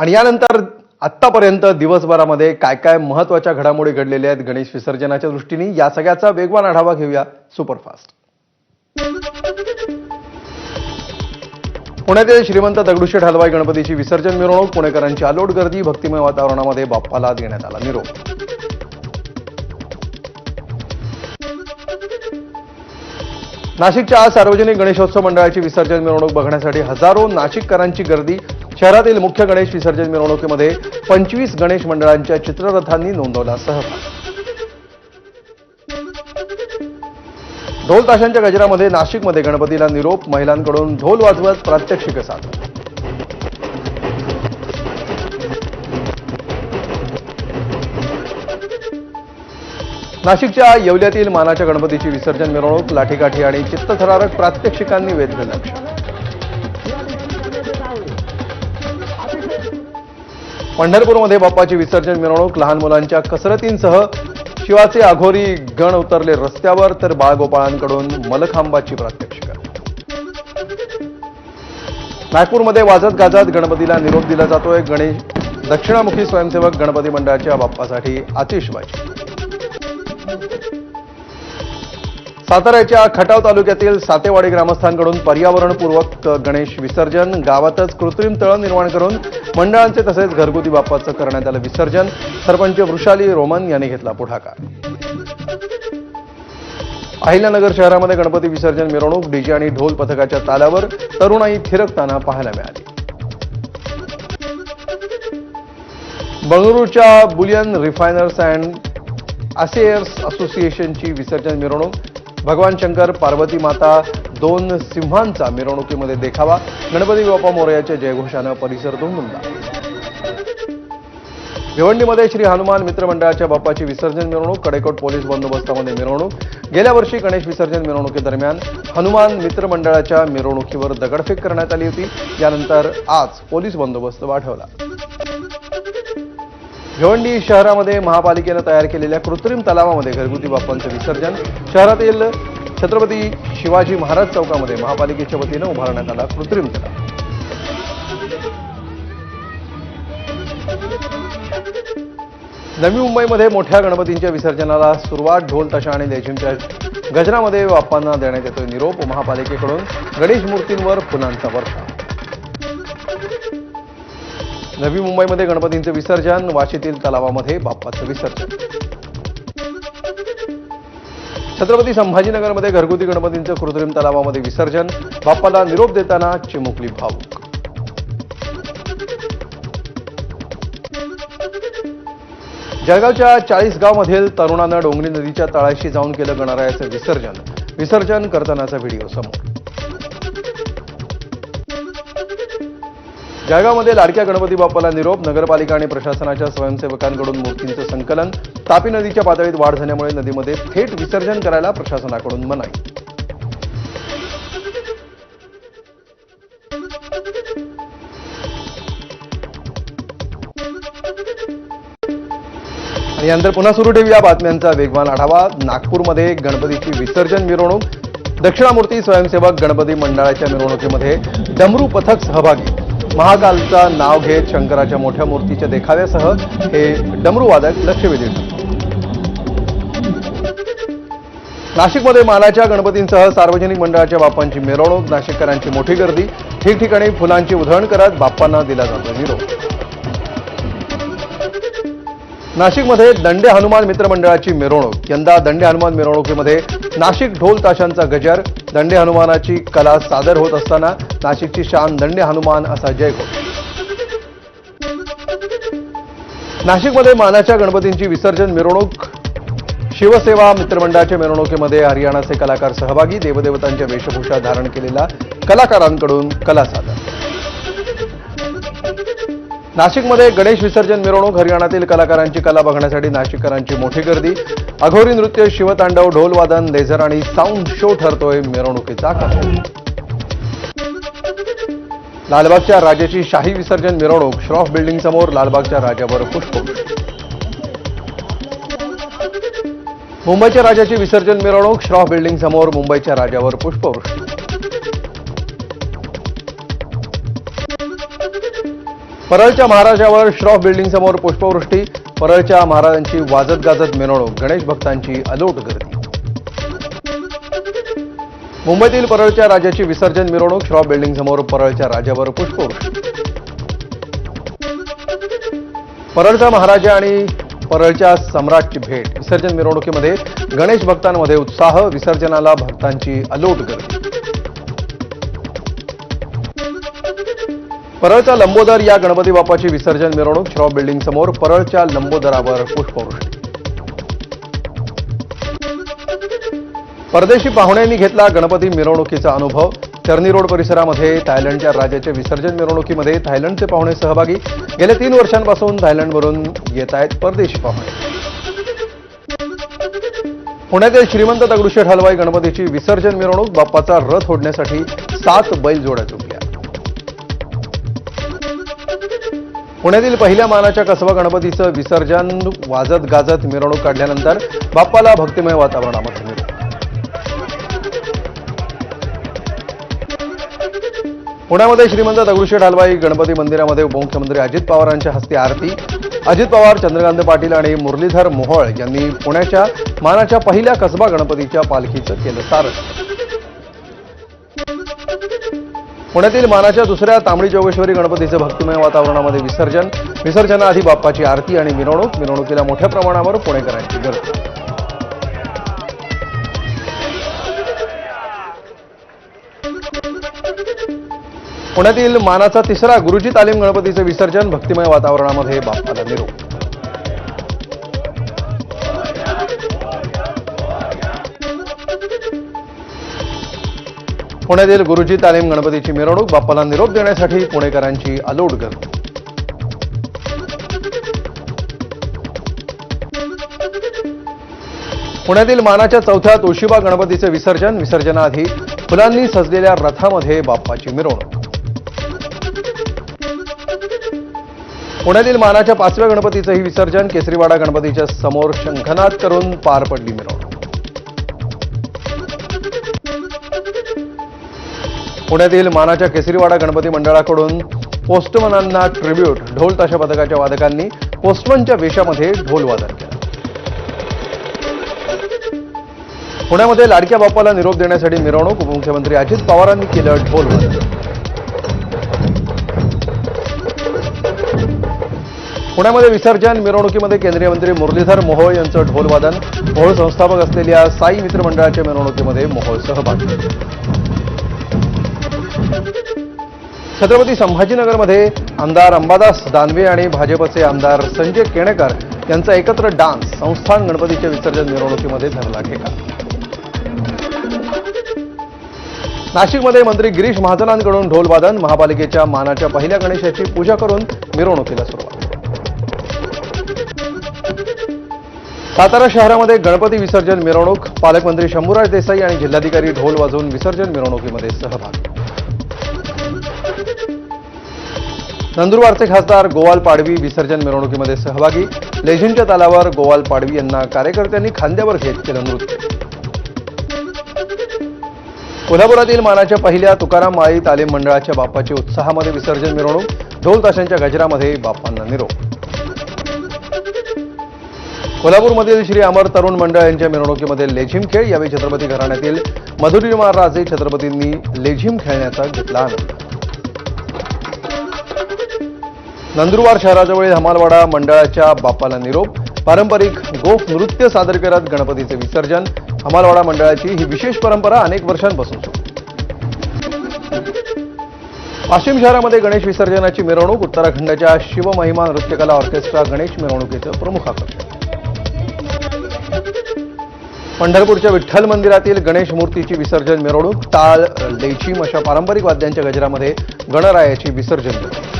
आणि यानंतर आत्तापर्यंत दिवसभरामध्ये काय काय महत्त्वाच्या घडामोडी घडलेल्या आहेत गणेश विसर्जनाच्या दृष्टीने या सगळ्याचा वेगवान आढावा घेऊया सुपरफास्ट. पुण्यातील श्रीमंत दगडूशेठ हलवाई गणपतीची विसर्जन मिरवणूक पुणेकरांची अलोट गर्दी भक्तिमय वातावरणामध्ये बाप्पाला देण्यात आला निरोप. नाशिकच्या सार्वजनिक गणेशोत्सव मंडळाची विसर्जन मिरवणूक बघण्यासाठी हजारो नाशिककरांची गर्दी शहरातील मुख्य गणेश विसर्जन मिरवणुकीमध्ये पंचवीस गणेश मंडळांच्या चित्ररथांनी नोंदवला सहभाग. ढोल ताशांच्या गजरामध्ये नाशिकमध्ये गणपतीला निरोप महिलांकडून ढोल वाजवत प्रात्यक्षिक सादर. नाशिकच्या येवल्यातील मानाच्या गणपतीची विसर्जन मिरवणूक लाठीकाठी आणि चित्तथरारक प्रात्यक्षिकांनी वेधलं लक्ष. पंढरपूरमध्ये बाप्पाची विसर्जन मिरवणूक लहान मुलांच्या कसरतींसह शिवाचे अघोरी गण उतरले रस्त्यावर तर बाळगोपाळांकडून मलखांबाची प्रात्यक्षिका. नागपूरमध्ये वाजत गाजत गणपतीला निरोप दिला जातोय. गणेश दक्षिणामुखी स्वयंसेवक गणपती मंडळाच्या बाप्पासाठी आतिषबाजी साताऱ्याच्या खटाव तालुक्यातील सातेवाडी ग्रामस्थांकडून पर्यावरणपूर्वक गणेश विसर्जन गावातच कृत्रिम तळं निर्माण करून मंडळांचे तसेच घरगुती बाप्पाचं करण्यात आलं विसर्जन. सरपंच वृषाली रोमन यांनी घेतला पुढाकार. अहिल्यानगर शहरामध्ये गणपती विसर्जन मिरवणूक डीजे आणि ढोल पथकाच्या तालावर तरुणाई थिरकताना पाहायला मिळाली. बंगळुरूच्या बुलियन रिफायनर्स अँड असेयर्स असोसिएशनची विसर्जन मिरवणूक भगवान शंकर पार्वती माता दोन सिंहांचा मिरवणुकीमध्ये देखावा. गणपती बाप्पा मोरयाच्या जयघोषानं परिसर दुमदुमला. भिवंडीमध्ये श्री हनुमान मित्रमंडळाच्या बाप्पाची विसर्जन मिरवणूक कडेकोट पोलीस बंदोबस्तामध्ये मिरवणूक. गेल्या वर्षी गणेश विसर्जन मिरवणुकीदरम्यान हनुमान मित्रमंडळाच्या मिरवणुकीवर दगडफेक करण्यात आली होती. यानंतर आज पोलीस बंदोबस्त वाढवला. भिवंडी शहरामध्ये महापालिकेनं तयार केलेल्या कृत्रिम तलावामध्ये घरगुती बाप्पांचं विसर्जन. शहरातील छत्रपती शिवाजी महाराज चौकामध्ये महापालिकेच्या वतीनं उभारण्यात आला कृत्रिम तलाव. नवी मुंबईमध्ये मोठ्या गणपतींच्या विसर्जनाला सुरुवात ढोल तशा आणि लेझिमच्या गजरामध्ये बाप्पांना देण्यात येतोय निरोप महापालिकेकडून. गणेश मूर्तींवर फुलांचा वर्षा नवी मुंबईमध्ये गणपतींचं विसर्जन वाशीतील तलावामध्ये बाप्पाचं विसर्जन. छत्रपती संभाजीनगरमध्ये घरगुती गणपतींचं कृत्रिम तलावामध्ये विसर्जन बाप्पाला निरोप देताना चिमुकली भाऊक जळगावच्या चाळीसगावमधील तरुणानं डोंगरी नदीच्या तळाशी जाऊन केलं गणरायाचं विसर्जन. विसर्जन करतानाचा व्हिडिओ समोर. जळगावमध्ये लाडक्या गणपती बाप्पाला निरोप नगरपालिका आणि प्रशासनाच्या स्वयंसेवकांकडून मूर्तींचं संकलन. तापी नदीच्या पातळीत वाढ झाल्यामुळे नदीमध्ये थेट विसर्जन करायला प्रशासनाकडून मनाई. आणि यानंतर पुन्हा सुरू ठेवूया बातम्यांचा वेगवान आढावा. नागपूरमध्ये गणपतीची विसर्जन मिरवणूक. दक्षिणामूर्ती स्वयंसेवक गणपती मंडळाच्या मिरवणुकीमध्ये डमरू पथक सहभागी. महाकालचा नाव घेत शंकराच्या मोठ्या मूर्तीच्या देखाव्यासह हे डमरूवादक वादक नाशिकमध्ये मालाच्या गणपतींसह सार्वजनिक मंडळाच्या बाप्पांची मिरवणूक नाशिककरांची मोठी गर्दी ठिकठिकाणी फुलांची उधळण करत बाप्पांना दिला जातो निरोप. नाशिकमध्ये दंडे हनुमान मित्रमंडळाची मिरवणूक. यंदा दंडे हनुमान मिरवणुकीमध्ये नाशिक ढोल ताशांचा गजर दंडे हनुमानाची कला सादर होत असताना नाशिकची शान दंडे हनुमान असा जयघोष नाशिकमध्ये मानाच्या गणपतींची विसर्जन मिरवणूक. शिवसेवा मित्रमंडळाच्या मिरवणुकीमध्ये हरियाणाचे कलाकार सहभागी देवदेवतांच्या वेशभूषा धारण केलेल्या कलाकारांकडून कला सादर. नाशिकमध्ये गणेश विसर्जन मिरवणूक हरियाणातील कलाकारांची कला बघण्यासाठी नाशिककरांची मोठी गर्दी. अघोरी नृत्य शिवतांडव ढोलवादन लेझर आणि साऊंड शो ठरतोय मिरवणुकीचा आकर्षण लालबागच्या राजाची शाही विसर्जन मिरवणूक श्रॉफ बिल्डिंग समोर लालबागच्या राजावर पुष्प. मुंबईच्या राजाची विसर्जन मिरवणूक श्रॉफ बिल्डिंग समोर मुंबईच्या राजावर पुष्पवृष्टी. परळच्या महाराजावर श्रॉफ बिल्डिंग समोर पुष्पवृष्टी परळच्या महाराजांची वाजत गाजत मिरवणूक गणेश भक्तांची अलोट गर्दी. मुंबईतील परळच्या राजाची विसर्जन मिरवणूक श्रॉफ बिल्डिंग समोर परळच्या राजावर पुष्पवृष्टी. परळचा महाराजा आणि परळच्या सम्राटची भेट विसर्जन मिरवणुकीमध्ये गणेश भक्तांमध्ये उत्साह विसर्जनाला भक्तांची अलोट गर्दी. परळचा लंबोदर या गणपती बाप्पाची विसर्जन मिरवणूक श्रॉफ बिल्डिंग समोर परळच्या लंबोदरावर पुष्पवृष्टी. परदेशी पाहुण्यांनी घेतला गणपती मिरवणुकीचा अनुभव. चर्नी रोड परिसरामध्ये थायलंडच्या राजाच्या विसर्जन मिरवणुकीमध्ये थायलंडचे पाहुणे सहभागी. गेल्या तीन वर्षांपासून थायलंडवरून येत आहेत परदेशी पाहुणे. पुण्यातील श्रीमंत दगडूशेठ हलवाई गणपतीची विसर्जन मिरवणूक बाप्पाचा रथ ओढण्यासाठी सात बैल जोड्या चुकली पुण्यातील पहिल्या मानाच्या कसबा गणपतीचं विसर्जन वाजत गाजत मिरवणूक काढल्यानंतर बाप्पाला भक्तिमय वातावरणामध्ये मिळतं पुण्यामध्ये श्रीमंत दगडूशेठ हलवाई गणपती मंदिरामध्ये उपमुख्यमंत्री अजित पवारांच्या हस्ते आरती. अजित पवार चंद्रकांत पाटील आणि मुरलीधर मोहोळ यांनी पुण्याच्या मानाच्या पहिल्या कसबा गणपतीच्या पालखीचं केलं सारथ पुण्यातील मानाच्या दुसऱ्या तांबडी जोगेश्वरी गणपतीचं भक्तिमय वातावरणामध्ये विसर्जन. विसर्जनाआधी बाप्पाची आरती आणि मिरवणूक. मिरवणुकीला मोठ्या प्रमाणावर पुणेकरांची गर्दी. पुण्यातील मानाचा तिसरा गुरुजी तालीम गणपतीचं विसर्जन भक्तिमय वातावरणामध्ये बाप्पाला निरोप पुण्यातील गुरुजी तालीम गणपतीची मिरवणूक बाप्पाला निरोप देण्यासाठी पुणेकरांची अलोट गर्दी. पुण्यातील मानाच्या चौथ्या तुळशीबा गणपतीचं विसर्जन विसर्जनाआधी फुलांनी सजलेल्या रथामध्ये बाप्पाची मिरवणूक. पुण्यातील मानाच्या पाचव्या गणपतीचंही विसर्जन केसरीवाडा गणपतीच्या समोर शंखनाद करून पार पडली मिरवणूक. पुण्यातील मानाच्या केसरीवाडा गणपती मंडळाकडून पोस्टमनांना ट्रिब्यूट ढोल ताशा पथकाच्या वादकांनी पोस्टमनच्या वेशामध्ये ढोल वादन केला. पुण्यामध्ये लाडक्या बाप्पाला निरोप देण्यासाठी मिरवणूक उपमुख्यमंत्री अजित पवारांनी केलं ढोल वादन. पुण्यामध्ये विसर्जन मिरवणुकीमध्ये केंद्रीय मंत्री मुरलीधर मोहोळ यांचं ढोलवादन मोहोळ संस्थापक असलेल्या साई मित्र मंडळाच्या मिरवणुकीमध्ये मोहोळ सहभागी. छत्रपती संभाजीनगरमध्ये आमदार अंबादास दानवे आणि भाजपचे आमदार संजय केणेकर यांचा एकत्र डान्स संस्थान गणपतीच्या विसर्जन मिरवणुकीमध्ये धरला ठेका. नाशिकमध्ये मंत्री गिरीश महाजनांकडून ढोलवादन महापालिकेच्या मानाच्या पहिल्या गणेशाची पूजा करून मिरवणुकीला सुरुवात. सातारा शहरामध्ये गणपती विसर्जन मिरवणूक पालकमंत्री शंभूराज देसाई आणि जिल्हाधिकारी ढोल वाजवून विसर्जन मिरवणुकीमध्ये सहभागी. नंदुरबारचे खासदार गोवाल पाडवी विसर्जन मिरवणुकीमध्ये सहभागी. लेझिमच्या तालावर गोवाल पाडवी यांना कार्यकर्त्यांनी खांद्यावर घेत केलं नृत्य कोल्हापुरातील मानाच्या पहिल्या तुकाराम माळी तालीम मंडळाच्या बाप्पाची उत्साहामध्ये विसर्जन मिरवणूक. ढोल ताशांच्या गजरामध्ये बाप्पांना निरोप. कोल्हापूरमधील श्री अमर तरुण मंडळ यांच्या मिरवणुकीमध्ये लेझिम खेळ. यावेळी छत्रपती घराण्यातील मधुरिमा राजे छत्रपतींनी लेझिम खेळण्याचा घेतला आनंद. नंदुरबार शहराजवळील हमालवाडा मंडळाच्या बाप्पाला निरोप पारंपरिक गोफ नृत्य सादर करत गणपतीचे विसर्जन हमालवाडा मंडळाची ही विशेष परंपरा अनेक वर्षांपासून वाशिम शहरामध्ये गणेश विसर्जनाची मिरवणूक उत्तराखंडच्या शिवमहिमा नृत्यकला ऑर्केस्ट्रा गणेश मिरवणुकीचं प्रमुख आकर्षण पंढरपूरच्या विठ्ठल मंदिरातील गणेश मूर्तीची विसर्जन मिरवणूक टाळ लेचीम अशा पारंपरिक वाद्यांच्या गजरामध्ये गणरायाची विसर्जन मिरवणूक.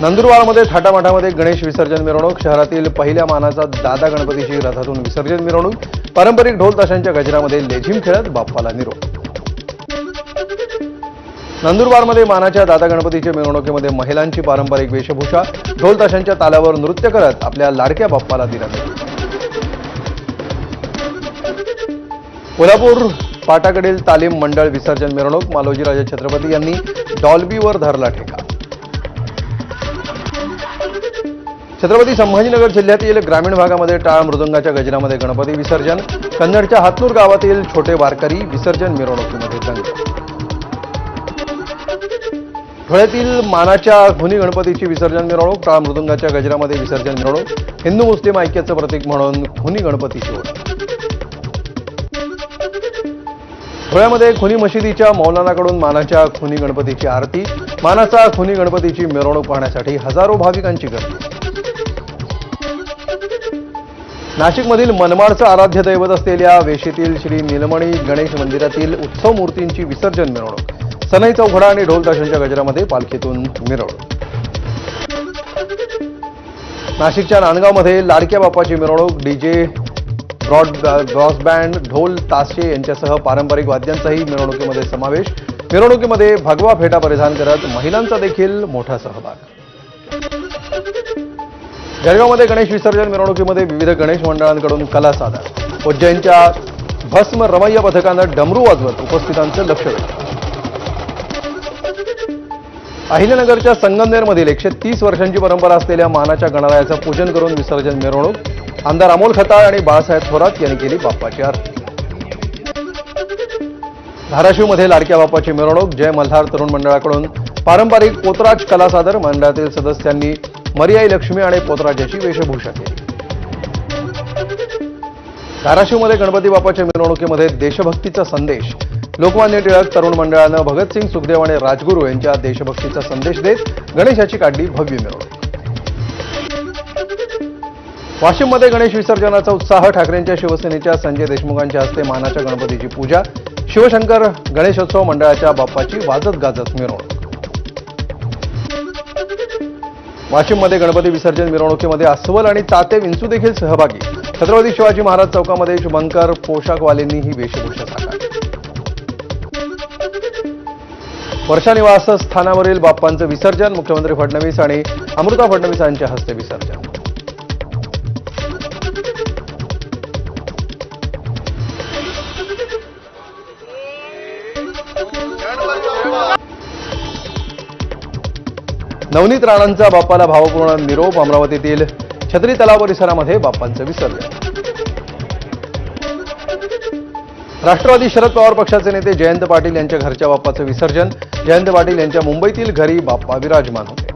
नंदुरबारमध्ये थाटामाटामध्ये गणेश विसर्जन मिरवणूक शहरातील पहिल्या मानाचा दादा गणपतीची रथातून विसर्जन मिरवणूक पारंपरिक ढोल ताशांच्या गजरामध्ये लेझीम खेळत बाप्पाला निरोप. नंदुरबारमध्ये मानाच्या दादा गणपतीच्या मिरवणुकीमध्ये महिलांची पारंपरिक वेशभूषा ढोल ताशांच्या तालावर नृत्य करत आपल्या लाडक्या बाप्पाला दिला कोल्हापूर पाटाकडील तालीम मंडळ विसर्जन मिरवणूक मालोजीराजे छत्रपती यांनी डॉल्बीवर धरला ठेका. छत्रपती संभाजीनगर जिल्ह्यातील ग्रामीण भागामध्ये टाळ मृदंगाच्या गजरामध्ये गणपती विसर्जन कन्नडच्या हातनूर गावातील छोटे वारकरी विसर्जन मिरवणुकीमध्ये दंग. धुळ्यातील मानाच्या खुनी गणपतीची विसर्जन मिरवणूक टाळ मृदंगाच्या गजरामध्ये विसर्जन मिरवणूक हिंदू मुस्लिम ऐक्याचं प्रतीक म्हणून खुनी गणपतीची ओळख धुळ्यामध्ये खुनी मशिदीच्या मौलानाकडून मानाच्या खुनी गणपतीची आरती मानाचा खुनी गणपतीची मिरवणूक पाहण्यासाठी हजारो भाविकांची गर्दी. नाशिकमधील मनमाडचं आराध्य दैवत असलेल्या वेशीतील श्री निलमणी गणेश मंदिरातील उत्सव मूर्तींची विसर्जन मिरवणूक. सनई चौघडा आणि ढोल ताशांच्या गजरामध्ये पालखीतून मिरवणूक. नाशिकच्या नांदगावमध्ये लाडक्या बापाची मिरवणूक डीजे ब्रॉड ब्रॉस बँड ढोल ताशे यांच्यासह पारंपरिक वाद्यांचाही मिरवणुकीमध्ये समावेश. मिरवणुकीमध्ये भगवा फेटा परिधान करत महिलांचा देखील मोठा सहभाग. जळगावमध्ये गणेश विसर्जन मिरवणुकीमध्ये विविध गणेश मंडळांकडून कला सादर. उज्जैनच्या भस्म रमय्य पथकानं डमरू वाजवत उपस्थितांचं लक्ष वेधलं. अहिल्यानगरच्या संगमनेरमधील एकशे तीस वर्षांची परंपरा असलेल्या मानाच्या गणरायाचं पूजन करून विसर्जन मिरवणूक आमदार अमोल खताळ आणि बाळासाहेब थोरात यांनी केली बाप्पाची आरती. धाराशिवमध्ये लाडक्या बाप्पाची मिरवणूक जय मल्हार तरुण मंडळाकडून पारंपरिक पोतराज कला सादर मंडळातील सदस्यांनी मर्याई लक्ष्मी आणि पोतराजाची वेशभूषा केली. धाराशिवमध्ये गणपती बाप्पाच्या मिरवणुकीमध्ये देशभक्तीचा संदेश. लोकमान्य टिळक तरुण मंडळानं भगतसिंग सुखदेव आणि राजगुरू यांच्या देशभक्तीचा संदेश देत गणेशाची काढली भव्य मिरवणूक. वाशिममध्ये गणेश विसर्जनाचा उत्साह ठाकरेंच्या शिवसेनेच्या संजय देशमुखांच्या हस्ते मानाच्या गणपतीची पूजा. शिवशंकर गणेशोत्सव मंडळाच्या बाप्पाची वाजत गाजत मिरवणूक. वाशिममध्ये गणपती विसर्जन मिरवणुकीमध्ये अस्वल आणि ताते विंचू देखील सहभागी. छत्रपती शिवाजी महाराज चौकामध्ये शुभंकर पोशाखवालेंनी ही वेशभूषा साकारली. वर्षा स्थानावरील बाप्पांचं विसर्जन मुख्यमंत्री फडणवीस आणि अमृता फडणवीस यांच्या हस्ते विसर्जन. नवनीत राणांचा बाप्पाला भावपूर्ण निरोप अमरावतीतील छत्री तलाव परिसरामध्ये बाप्पांचं विसर्जन. राष्ट्रवादी शरद पवार पक्षाचे नेते जयंत पाटील यांच्या घरच्या बाप्पाचं विसर्जन. जयंत पाटील यांच्या मुंबईतील घरी बाप्पा विराजमान होते.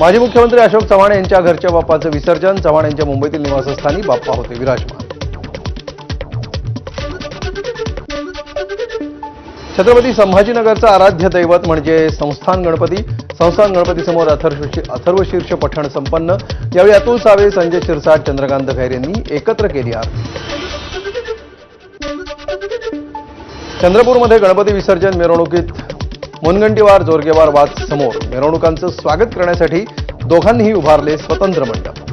माजी मुख्यमंत्री अशोक चव्हाण यांच्या घरच्या बाप्पाचं विसर्जन. चव्हाण यांच्या मुंबईतील निवासस्थानी बाप्पा होते विराजमान. छत्रपती संभाजीनगरचं आराध्य दैवत म्हणजे संस्थान गणपती. संस्थान गणपतीसमोर अथर्वशीर्ष अथर्वशीर्ष पठण संपन्न. यावेळी अतुल सावे संजय शिरसाट चंद्रकांत खैर यांनी एकत्र केली आरती. चंद्रपूरमध्ये गणपती विसर्जन मिरवणुकीत मुनगंटीवार जोरगेवार वाद समोर. मिरवणुकांचं स्वागत करण्यासाठी दोघांनीही उभारले स्वतंत्र मंडप.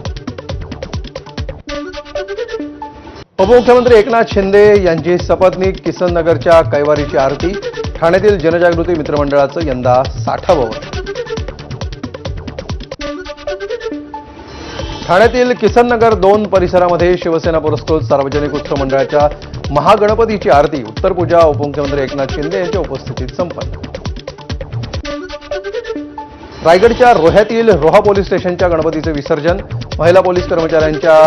उपमुख्यमंत्री एकनाथ शिंदे यांची सपत्नीक किसन नगरच्या कैवारीची आरती ठाण्यातील जनजागृती मित्रमंडळाचं यंदा साठावं ठाण्यातील किसन नगर दोन परिसरामध्ये शिवसेना पुरस्कृत सार्वजनिक उत्सव मंडळाच्या महागणपतीची आरती उत्तर पूजा उपमुख्यमंत्री एकनाथ शिंदे यांच्या उपस्थितीत संपन्न. रायगडच्या रोह्यातील रोहा पोलीस स्टेशनच्या गणपतीचे विसर्जन महिला पोलीस कर्मचाऱ्यांच्या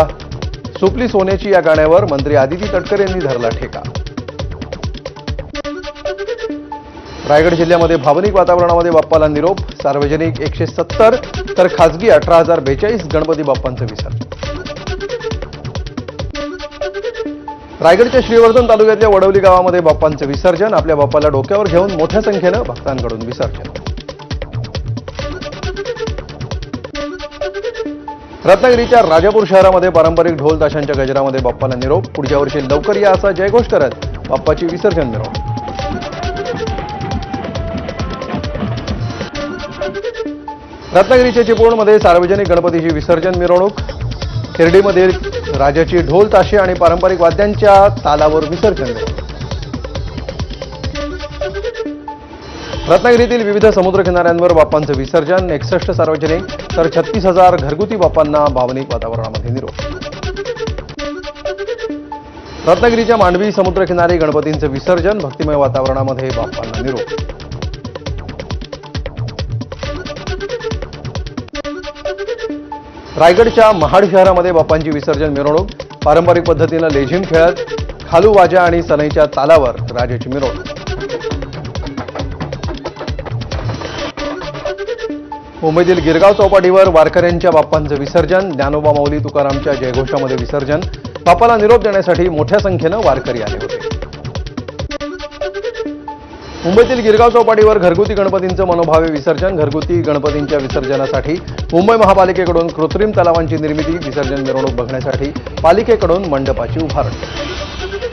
सुपली सोन्याची या गाण्यावर मंत्री आदिती तटकर यांनी धरला ठेका. रायगड जिल्ह्यामध्ये भावनिक वातावरणामध्ये बाप्पाला निरोप सार्वजनिक एकशे सत्तर तर खासगी अठरा हजार बेचाळीस गणपती बाप्पांचं विसर्जन. रायगडच्या श्रीवर्धन तालुक्यातल्या वडवली गावामध्ये बाप्पांचं विसर्जन आपल्या बाप्पाला डोक्यावर घेऊन मोठ्या संख्येनं भक्तांकडून विसर्जन. रत्नागिरीच्या राजापूर शहरामध्ये पारंपरिक ढोल ताशांच्या गजरामध्ये बाप्पाला निरोप. पुढच्या वर्षी लवकर या असा जयघोष करत बाप्पाची विसर्जन मिरवणूक रत्नागिरीच्या चिपळूणमध्ये सार्वजनिक गणपतीची विसर्जन मिरवणूक. शिर्डीमधील राजाची ढोल ताशे आणि पारंपरिक वाद्यांच्या तालावर विसर्जन मिरवणूक रत्नागिरीतील विविध समुद्र किनाऱ्यांवर बाप्पांचं विसर्जन एकसष्ट सार्वजनिक तर छत्तीस हजार घरगुती बाप्पांना भावनिक वातावरणामध्ये निरोप. रत्नागिरीच्या मांडवी समुद्रकिनारी गणपतींचं विसर्जन भक्तिमय वातावरणामध्ये बाप्पांना निरोप. रायगडच्या महाड शहरामध्ये बाप्पांची विसर्जन मिरवणूक पारंपरिक पद्धतीनं लेझिम खेळत खालू वाजा आणि सनईच्या तालावर राजाची मिरवणूक. मुंबईतील गिरगाव चौपाटीवर वारकऱ्यांच्या बाप्पांचं विसर्जन ज्ञानोबा माऊली तुकारामच्या जयघोषामध्ये विसर्जन. बाप्पाला निरोप देण्यासाठी मोठ्या संख्येनं वारकरी आले होते. मुंबईतील गिरगाव चौपाटीवर घरगुती गणपतींचं मनोभावे विसर्जन घरगुती गणपतींच्या विसर्जनासाठी मुंबई महापालिकेकडून कृत्रिम तलावांची निर्मिती विसर्जन मिरवणूक बघण्यासाठी पालिकेकडून मंडपाची उभारणी.